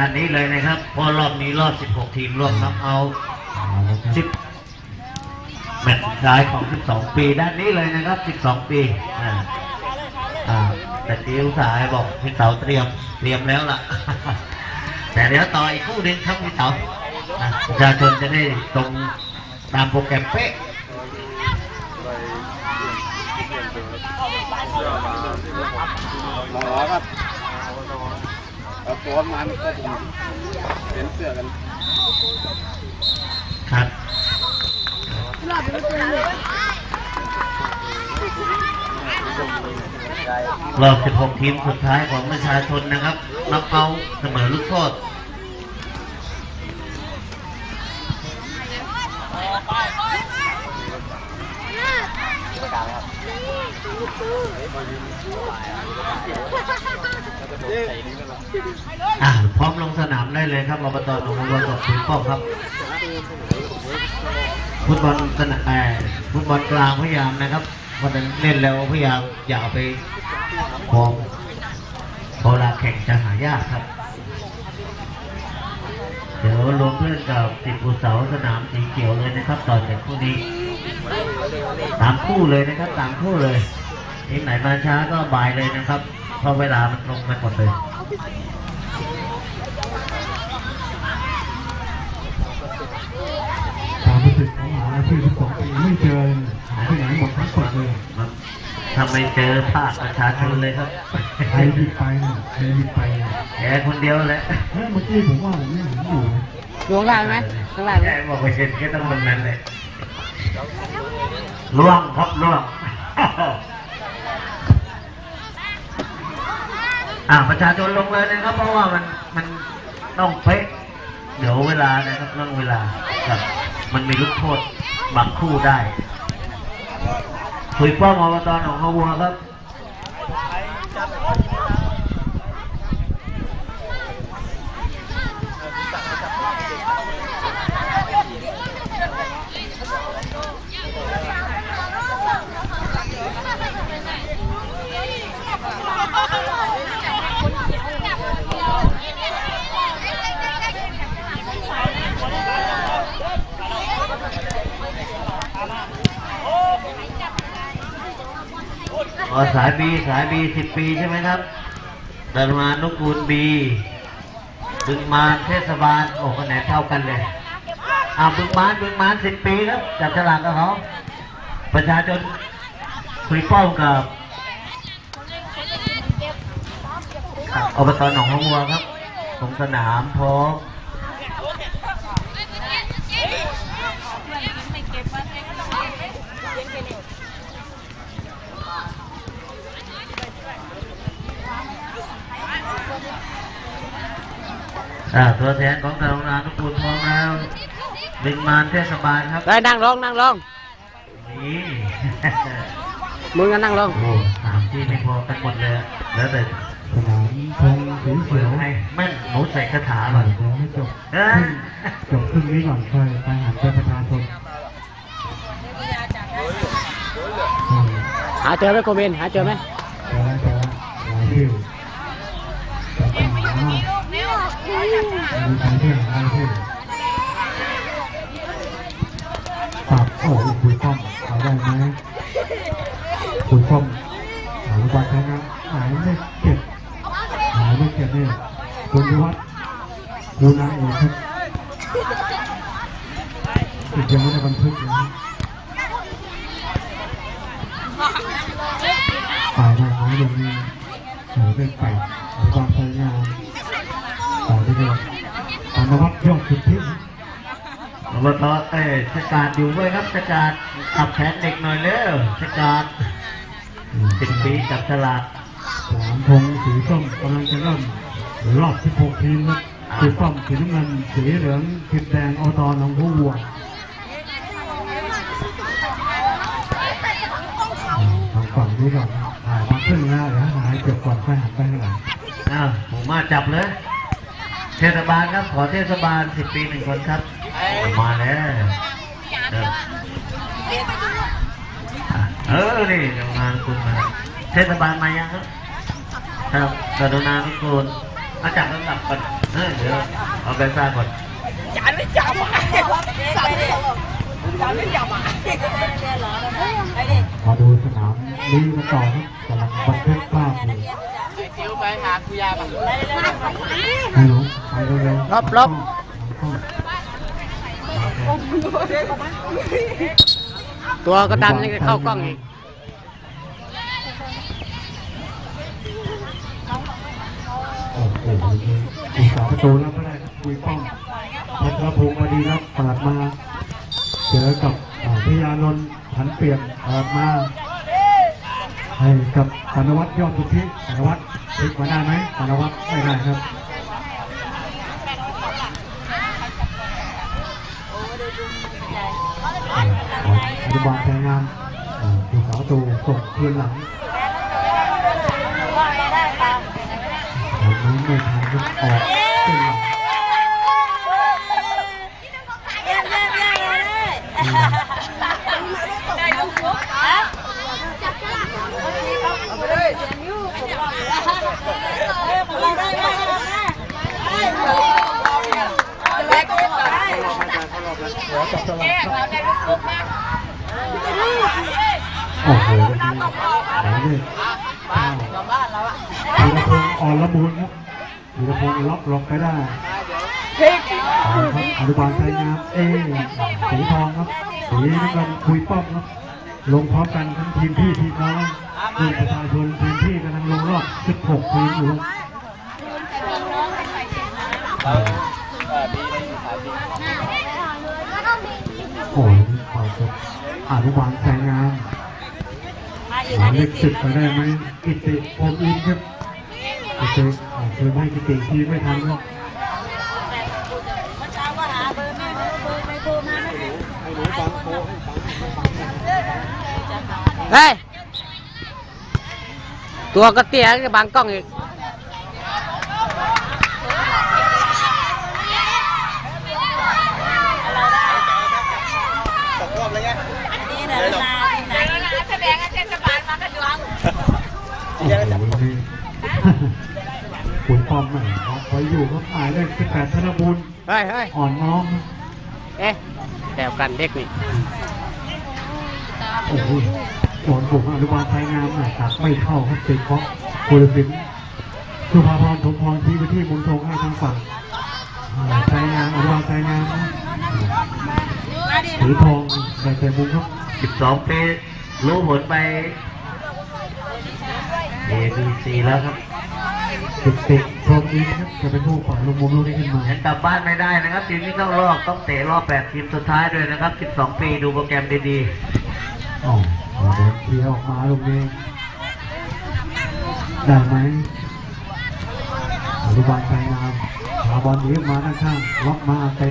ด้านนี้เลยนะครับเพราะรอบนี้รอบ 16 ทีมรวมน้ำเอา 10 แมตช์สุดท้ายของ 12 ปีด้านนี้เลยนะครับ 12 ปีอ่าอ่าแต่ที่อุตสาห์บอกพี่เต๋าเตรียมเตรียมแล้วล่ะ แต่เดี๋ยวต่ออีกคู่หนึ่งครับพี่เต๋าอะประชาชนจะได้ตรงตามโปรแกรมเป๊ะหมอครับ เอาตัวมันก็ผมเห็นเสื้อกัน ครับรอบ 16 ทีมสุดท้ายของประชาชนนะครับนับเอาเสมอลูกโทษ อ่าพร้อมลงสนามได้เลยครับอบตหนองบัวสดถึงป้อมครับฟุตบอลสนามเอ่อฟุตบอลกลางพยายามนะครับวันนั้นเล่นแล้วพยายามอย่าไปคองพอเวลาแข่งจะหายากครับ เดี๋ยวรวมเพื่อนกับสิบผู้เสาสนามสีเขียวเลยนะครับ ต่อจากคู่นี้ สามคู่เลยนะครับสามคู่เลยทีมไหนมาช้าก็บายเลยนะครับเพราะเวลามันตรงกันหมดเลยความรู้สึกของหาที่สิบสองปีไม่เจอหายไปไหนหมดทั้งหมดเลยทำไมเจอภาคประชาชนเลยครับใครบิดไปเนี่ยใครบิดไปเนี่ยแกคนเดียวแหละเฮ้ยเมื่อกี้ผมว่าผมไม่เห็นอยู่นะอยู่ข้างล่างไหมข้างล่างไหแกมบอกไปเห็นแค่ต้องคนนั้นเลย ล่วงครับล่วงอ่าประชาชนลงเลยนะครับ เพราะว่ามันมันต้องเป๊ะเดี๋ยวเวลานะครับเรื่องเวลาครับ มันมีลูกโทษบางคู่ได้คุยป้อมอบตหนองขวัวครับ อ๋อสายบีสายบีสิบปีใช่ไหมครับดารุมานุกูลบีบึงมานเทศบาลโอ้คะแนนเท่ากันเลยอ่าบึงมานบึงมานสิบปีครับจับฉลากกับเขาประชาชนคุยเป้ากับกับอบตหนองหัววัวครับตรงสนามพร้อม ตัวแทนของกรุณานุกูลพร้อมแล้วบิงมานเทศบาลครับได้นั่งลงนั่งลงนี่มึงก็นั่งลงโอ้สามที่ไม่พอกันหมดเลยแล้วแต่สนามธงสีเขีเปิดยวให้แม่นหนูใส่คาถาอะก่อนเดี๋ยวให้จบเอ้ยจบครึ่งนี้ก่อนค่อยไปหาเจ้าประชาชนอืมหาเจอไหมโคเบนหาเจอไหมเจอแล้วเจอแล้ว ใครเที่ยวใครเที่ยวปรับโอ้โหคุยป้อมเอาได้ไหมคุยป้อมหาลูกบอลใช้นหายไม่เก็บหายไม่เก็บเนี่ยคุณวัฒน์กูนางเอกครับติดยังไม่ได้บันทึกเลยนะฝ่ายทางหายยังมีหายเป็นไปความพยายาม ด้วยปานวัฒน์ยอดสุดที่อบตเอ้ยชะการอยู่ด้วยครับชะการขับแขนเด็กหน่อยเร็วชะการสิบปีจับฉลากสนามธงสีส้มกำลังจะเริ่มรอบ16ทีมครับสีส้มสีน้ำเงินสีเหลืองสีแดงอตหนองหัววัวทางฝั่งนี้ก่อนถ่ายมาครึ่งแล้วเดี๋ยวหายเก็บก่อนค่อยหันไปข้างหลังอ้าวผมมาจับเลย เทศบาลครับ ขอเทศบาลสิบปีหนึ่งคนครับ มาแล้วเอออะเออนี่กำลังคุณมาเทศบาลมายังครับครับกรุณาทุกคนเอาจับน้ำหนักก่อนเออเดี๋ยวเอาไปซ่าก่อนมาดูสนามนี้กันต่อครับกำลังบันทึกภาพอยู่จิ๋วไป หาคุยาบังให้รู้ไปเร็วๆลบลบตัวก็ดำยังจะเข้ากล้องอีกโอ้โหอีกสามประตูแล้วก็ได้คุยป้องเพชรพงศ์มาดีครับปิดมาเจอกับพิยานนท์ผันเปลี่ยนปิดมาให้กับปานวัฒน์ยอดสุทธิปานวัฒน์ พลิกมาได้ไหมปานวัฒน์ไม่ได้ครับอ่าอนุบาลแรงงานอ่าผู้สาวตูส่งคืนหลังทำนี้ไม่ทันครับออกขึ้นหลัง โอ้โหวันนี้ไหนเลยอ้าวธีรพงศ์อ่อนละมุนครับธีรพงศ์ล็อกล็อกไปได้เอาครับอนุบาลไทยงามเอสีทองครับสีน้ำเงินคุยป้อมครับ ลงพร้อมกันทั้งทีมพี่ทีมน้องทีมประชาชนทีมพี่กำลังลงรอบ 16 ทีมอยู่ครับเออโอ้ ยนี่ขอบคุณอนุบาลไทยงามหมายเลขสิบไปได้ไหมกิติโอมอินครับกิติอ่าเคยให้กิติทีไม่ทันครับเฮ้ยตัวก็เตี้ยจะบังกล้องอีกรอบเลยไง โอ้โหนี่คุณป้อมแหม่เอาไว้อยู่ครับหมายเลขสิบแปดธนบุญเฮ้ยเฮ้ยอ่อนน้อมเอ๊ะแถวกันเด็กนี่โอ้โหโดนบุกอนุบาลไทยงามหน่อยตักไม่เข้าครับติดเพราะคุณศิลป์สุภาพรสมพรชี้ไปที่มุนทงให้ทางฝั่งอ่าไทยงามอนุบาลไทยงามนะถือทองได้แต่มุมครับ 12 ปีรู้ผลไป A B C แล้วครับติดติดโชคดีนะครับจะเป็นผู้ฝ่ายลงมุมลูกนี้ขึ้นมายังกลับบ้านไม่ได้นะครับ ทีมนี้ต้องรอบต้องเตะรอบ8ทีมสุดท้ายด้วยนะครับ 12 ปีดูโปรแกรมดีอ๋อเดินเคลียร์ออกมาลูกนี้ได้ไหมอนุบาลไทยงามหาบอลหนีออกมาด้านข้างล็อกมาเตะ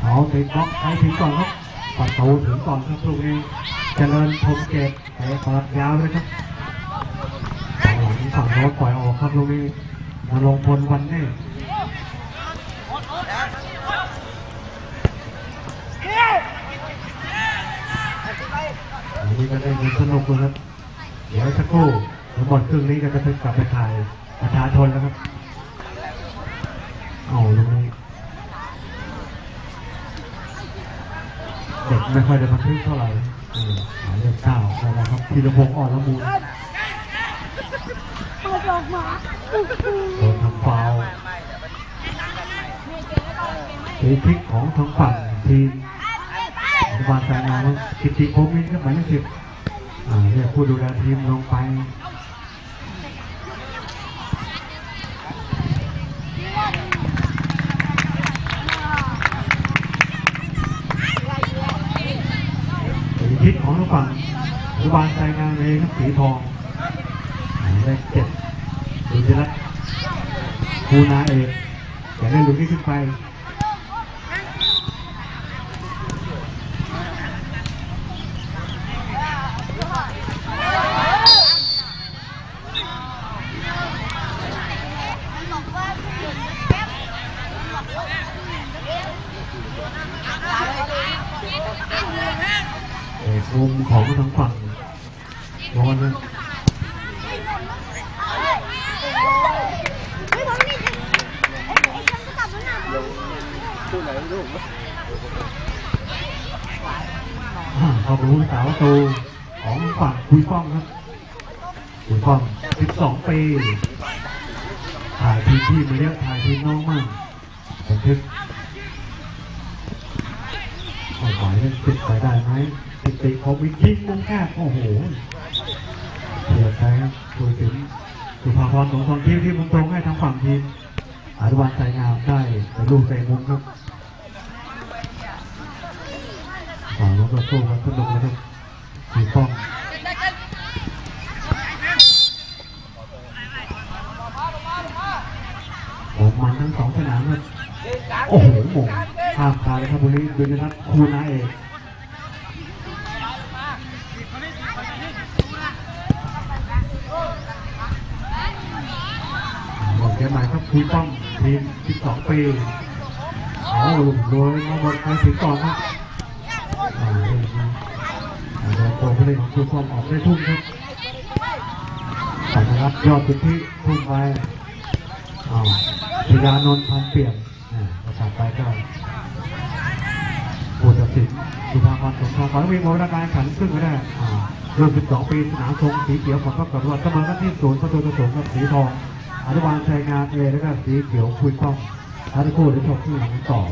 เอาเตะบล็อกให้ถึงก่อนครับ ปัดตูถึงก่อนครับลูกนี้เจริญพรมเกตเตะเปิดยาวเลยครับฝั่งฝั่งโน้นปล่อยออกครับลูกนี้มาลงพลวันนี้อันนี้ก็ได้เงินสนุกเลยครับ เดี๋ยวสักครู่ทั้งหมดครึ่งนี้ก็จะไปกลับไปถ่ายประชาชนแล้วครับ เอาลงนี้ เด็กไม่ค่อยได้บันทึกเท่าไหร่หมายเลขเก้าได้แล้วครับพีรพงศ์อ่อนละมูลโดนทำฟาวสีพลิกของทางฝั่งทีมอนุบาลสายงานครับกิติโคมินครับหมายเลขสิบเรียกผู้ดูแลทีมลงไป สีทิศของทางฝั่ง อนุบาลใจงานเลยครับสีทองหมายเลขเจ็ดดุจิรัตน์ภูนาเอกจะได้หลุดนี้ขึ้นไปเอกมุมของทางฝั่ง โดนเลยขอบรู้สาวตูของฝั่งคุยฟ้องครับ คุยฟ้อง 12 ปีถ่ายทีมพี่มาเยอถ่ายทีมน้องมากผมคิดกขอขให้ติดไปได้ไหมติดติดเขาวิยิงรนั่นแค่โอ้โห เสียใจครับคุยถึงสุภาพรสงทองที่ที่มุมตรงให้ทางฝั่งทีมอนุวันใจงามได้ในลูกเตะมุมครับฝั่งรถก็สู้กันสนุกนะครับสีป้องผมมันทั้งสองสนามครับโอ้โหหมงข้ามคาเลยครับบุรีดูนะครับคูนาเอก บอกแกใหม่ครับคุยป้อมทีม 12 ปีเอาโดยมาหมดใครถึงก่อนครับรองนี้อ่าโดยตัวผู้เล่นของครูฟอมออกได้ทุ่มครับแต่นะครับยอดสุทธิทุ่มไปอ้าพิยานนท์พันเปลี่ยนประสาทไปก็ผู้ตัดสินสุภาพรสมทองขอให้มีมรการขันขึ้นก็ได้รุ่น12 ปีสนามทรงสีเขียวของทัพกระรวดเสมอกันที่ศูนย์ประตูผสมกับสีทอง อนุบาลชัยงานเอแล้วก็สีเขียวคุยต้องทั้งคู่ได้ชกที่หลังสอง